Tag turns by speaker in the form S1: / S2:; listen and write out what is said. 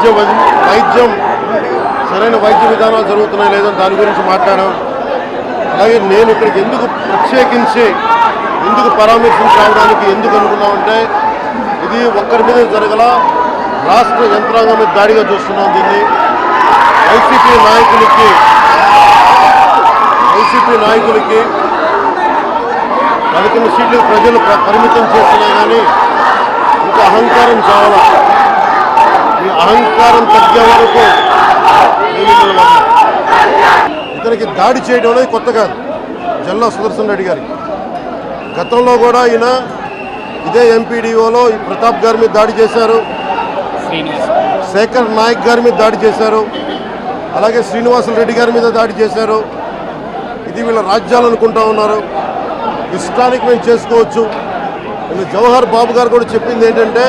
S1: వైద్య వైద్యం. సరైన వైద్య విధానాలు జరుగుతున్నాయి లేదని దాని గురించి మాట్లాడాం. అలాగే నేను ఇక్కడికి ఎందుకు ప్రత్యేకించి ఎందుకు పరామర్శించి రావడానికి ఎందుకు అనుకున్నామంటే ఇది ఒక్కరి మీద జరగల రాష్ట్ర యంత్రాంగం మీద దాడిగా చూస్తున్నాం దీన్ని. వైసీపీ నాయకులకి వైసీపీ నాయకులకి పదకొండు సీట్లు ప్రజలు పరిమితం చేస్తున్నాయి కానీ ఇంకా అహంకారం చావాలా అధికారం తగ్గే వరకు ఇతనికి దాడి చేయడం అనేది కొత్త కాదు. జల్లా సుదర్శన్ రెడ్డి గారికి గతంలో కూడా ఈయన ఇదే ఎంపీడీఓలో ప్రతాప్ గారి మీద దాడి చేశారు. శేఖర్ నాయక్ గారి మీద దాడి చేశారు. అలాగే శ్రీనివాసులు రెడ్డి గారి మీద దాడి చేశారు. ఇది వీళ్ళ రాజ్యాలు అనుకుంటా ఉన్నారు. ఇష్టానికి మేము చేసుకోవచ్చు. జవహర్ బాబు గారు కూడా చెప్పింది ఏంటంటే